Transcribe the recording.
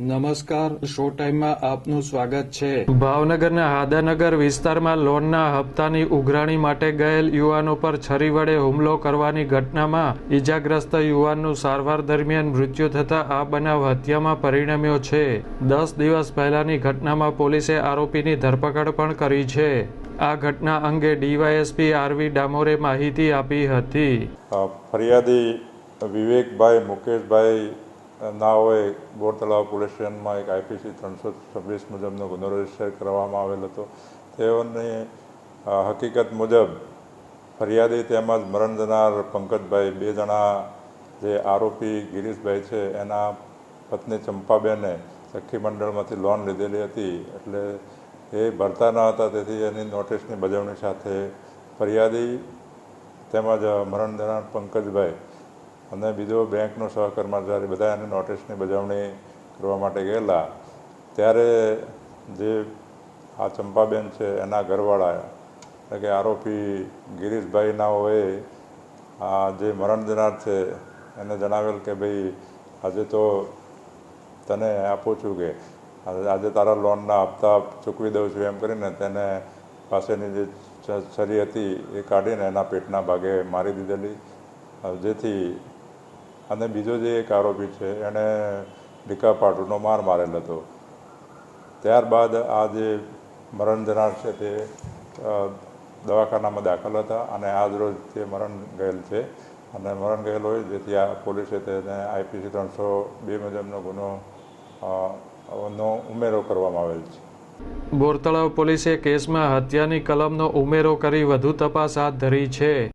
નમસ્કાર શો ટાઈમમાં આપનું સ્વાગત છે. ભાવનગરના હાદાનગર વિસ્તારમાં લોનના હપ્તાની ઉઘરાણી માટે ગયેલ યુવાનો પર છરી વડે હુમલો કરવાની ઘટનામાં ઈજાગ્રસ્ત યુવાનનું સારવાર દરમિયાન મૃત્યુ થતા આ બનાવ હત્યામાં પરિણમ્યો છે. દસ દિવસ પહેલાની ઘટનામાં પોલીસે આરોપીની ધરપકડ પણ કરી છે. આ ઘટના અંગે ડીવાયએસપી આરવી ડામોરે માહિતી આપી હતી. ફરિયાદી વિવેકભાઈ મુકેશભાઈ નાઓએ બોર તળાવ પોલીસ સ્ટેશનમાં એક આઈપીસી ત્રણસો છવ્વીસ મુજબનો ગુનો રજિસ્ટર કરવામાં આવેલ હતો. તેઓની હકીકત મુજબ ફરિયાદી તેમજ મરણ જનાર પંકજભાઈ બે જણા, જે આરોપી ગિરીશભાઈ છે, એના પત્ની ચંપાબેને સખી મંડળમાંથી લોન લીધેલી હતી. એટલે એ ભરતા ન હતા, તેથી એની નોટિસની બજવણી સાથે ફરિયાદી તેમજ મરણ જનાર પંકજભાઈ અને બીજો બેંકનો સહકર્મચારી બધા એને નોટિસની બજવણી કરવા માટે ગયેલા, ત્યારે જે આ ચંપાબેન છે એના ઘરવાળા એટલે કે આરોપી ગિરીશભાઈના હોય, આ જે મરણ દેનાર છે, એને જણાવેલ કે ભાઈ, આજે તો તને આપું છું કે, આજે તારા લોનના હપ્તા ચૂકવી દઉં છું, એમ કરીને તેને પાસેની જે છરી હતી એ કાઢીને એના પેટના ભાગે મારી દીધેલી. જેથી અને બીજો જે એક આરોપી છે, એણે ડીકાપાટુનો માર મારેલ હતો. ત્યારબાદ આ જે મરણ જનાર છે તે દવાખાનામાં દાખલ હતા અને આજ રોજ તે મરણ ગયેલ છે. અને મરણ ગયેલ હોય જેથી આ પોલીસે તેને આઈપીસી ત્રણસો બે મુજબનો ગુનો નો ઉમેરો કરવામાં આવેલ છે. બોરતળાવ પોલીસે કેસમાં હત્યાની કલમનો ઉમેરો કરી વધુ તપાસ હાથ ધરી છે.